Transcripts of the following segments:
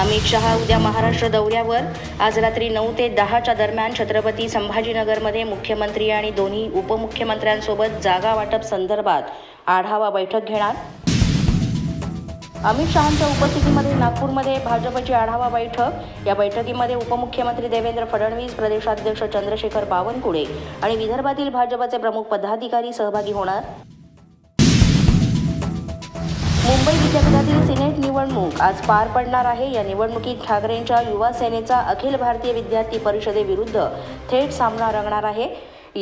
अमित शहा उद्या महाराष्ट्र दौऱ्यावर. आज रात्री नऊ ते दहाच्या दरम्यान छत्रपती संभाजीनगरमध्ये मुख्यमंत्री आणि दोन्ही उपमुख्यमंत्र्यांसोबत जागा वाटप संदर्भात आढावा बैठक घेणार. अमित शहांच्या उपस्थितीमध्ये नागपूरमध्ये भाजपची आढावा बैठक. या बैठकीमध्ये उपमुख्यमंत्री देवेंद्र फडणवीस प्रदेशाध्यक्ष चंद्रशेखर बावनकुळे आणि विदर्भातील भाजपचे प्रमुख पदाधिकारी सहभागी होणार. मुंबई विद्यापीठातील सिनेट निवडणूक आज पार पडणार आहे. या निवडणुकीत ठाकरेंच्या युवा सेनेचा अखिल भारतीय विद्यार्थी परिषदेविरुद्ध थेट सामना रंगणार आहे.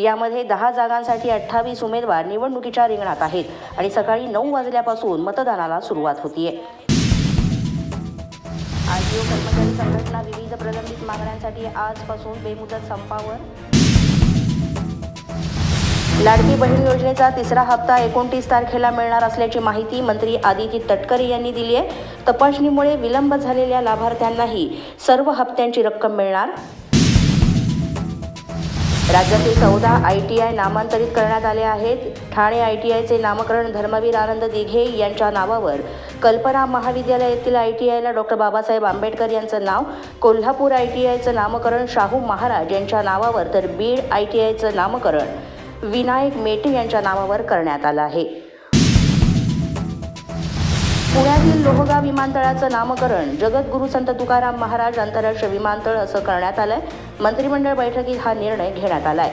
यामध्ये दहा जागांसाठी अठ्ठावीस उमेदवार निवडणुकीच्या रिंगणात आहेत आणि सकाळी नऊ वाजल्यापासून मतदानाला सुरुवात होतीये. आरटीओ कर्मचारी संघटना विविध प्रलंबित मागण्यांसाठी आजपासून बेमुदत संपावर लाडकी बहीण योजनेचा तिसरा हप्ता एकोणतीस तारखेला मिळणार असल्याची माहिती मंत्री आदिती तटकरे यांनी दिली आहे. तपासणीमुळे विलंब झालेल्या लाभार्थ्यांनाही सर्व हप्त्यांची रक्कम मिळणार. राज्यातील चौदा आय टी आय नामांतरित करण्यात आले आहेत. ठाणे आय टी आयचे नामकरण धर्मवीर आनंद दिघे यांच्या नावावर. कल्पना महाविद्यालयातील आय टी आयला डॉक्टर बाबासाहेब आंबेडकर यांचं नाव. कोल्हापूर आय टी आयचं नामकरण शाहू महाराज यांच्या नावावर तर बीड आय टी आयचं नामकरण. विनायक मेटे यांच्या नावावर करण्यात आलं आहे. पुण्यातील लोहगाव विमानतळाचं नामकरण जगद्गुरू संत तुकाराम महाराज आंतरराष्ट्रीय विमानतळ असं करण्यात आलंय. मंत्रिमंडळ बैठकीत हा निर्णय घेण्यात आलाय.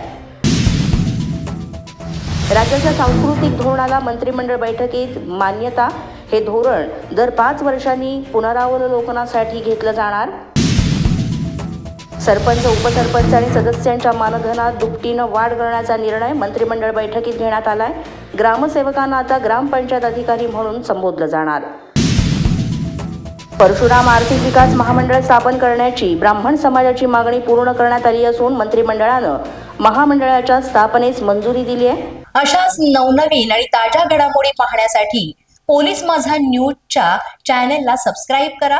राज्याच्या सांस्कृतिक धोरणाला मंत्रिमंडळ बैठकीत मान्यता हे धोरण दर पाच वर्षांनी पुनरावलोकनासाठी घेतलं जाणार. सरपंच उपसरपंच आणि सदस्यांच्या मानधनात दुपटीनं वाढ करण्याचा निर्णय मंत्रिमंडळ बैठकीत घेण्यात आलाय. ग्रामसेवकांना आता ग्रामपंचायत अधिकारी म्हणून संबोधलं जाणार. परशुराम आर्थिक विकास महामंडळ स्थापन करण्याची ब्राह्मण समाजाची मागणी पूर्ण करण्यात आली असून मंत्रिमंडळानं महामंडळाच्या स्थापनेस मंजुरी दिली आहे. अशाच नवनवीन आणि ताज्या घडामोडी पाहण्यासाठी पोलीस माझा न्यूजच्या चॅनेलला सबस्क्राईब करा.